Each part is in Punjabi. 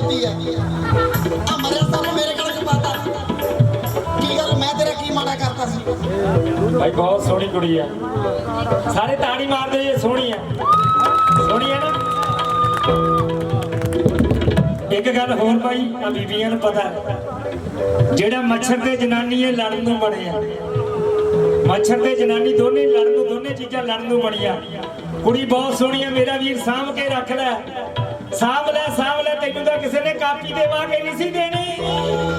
ਦਿੱਤੀ ਹੈ। ਆ ਮਰਿਆ ਸਾਰੇ ਮੇਰੇ ਕੋਲ ਕਪਾਤਾ ਕੀ ਗੱਲ, ਮੈਂ ਤੇਰਾ ਕੀ ਮਾੜਾ ਕਰਤਾ ਸੀ? ਭਾਈ, ਬਹੁਤ ਸੋਹਣੀ ਕੁੜੀ ਹੈ ਸਾਰੇ ਤਾੜੀ ਮਾਰਦੇ ਜੇ, ਸੋਹਣੀ ਹੈ ਸੋਹਣੀ ਹੈ ਨਾ। ਇੱਕ ਗੱਲ ਹੋਰ ਭਾਈ ਆ ਬੀਬੀਆਂ ਨੂੰ ਪਤਾ ਜਿਹੜਾ ਮੱਛਰ ਤੇ ਜਨਾਨੀ ਇਹ ਲੜਨ ਨੂੰ ਬਣਿਆ ਮੱਛਰ ਤੇ ਜਨਾਨੀ ਦੋਨੇ ਲੜਨ ਨੂੰ, ਦੋਨੇ ਚੀਜ਼ਾਂ ਲੜਨ ਨੂੰ ਬਣੀਆਂ। ਕੁੜੀ ਬਹੁਤ ਸੋਹਣੀ ਹੈ ਮੇਰਾ ਵੀਰ ਸਾਂਭ ਕੇ ਰੱਖ ਸਾਂਭ ਲੈ ਸਾਂਭ ਲੈ ਤੈਨੂੰ ਤਾਂ ਕਿਸੇ ਨੇ ਕਾਪੀ ਦੇ ਕੇ ਨਹੀਂ ਸੀ ਦੇਣੀ।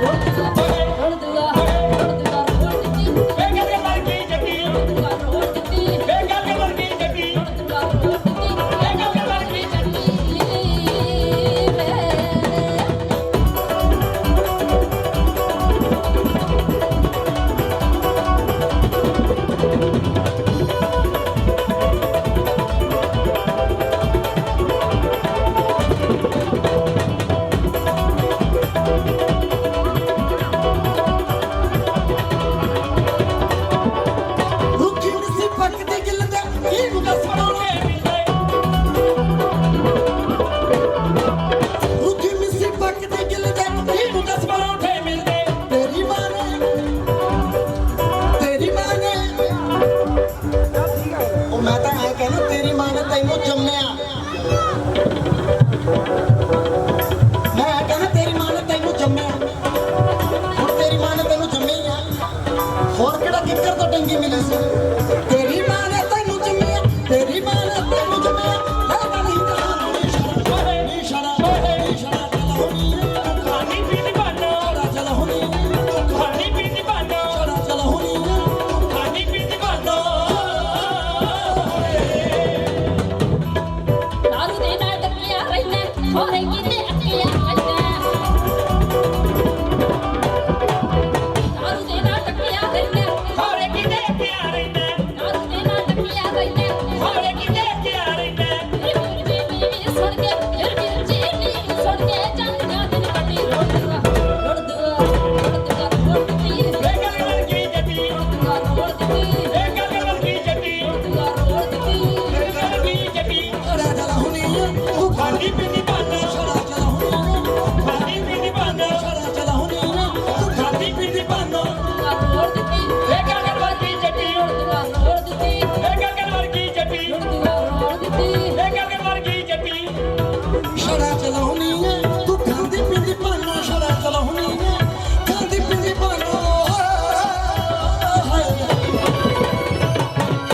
Thank you. Oh, they get it.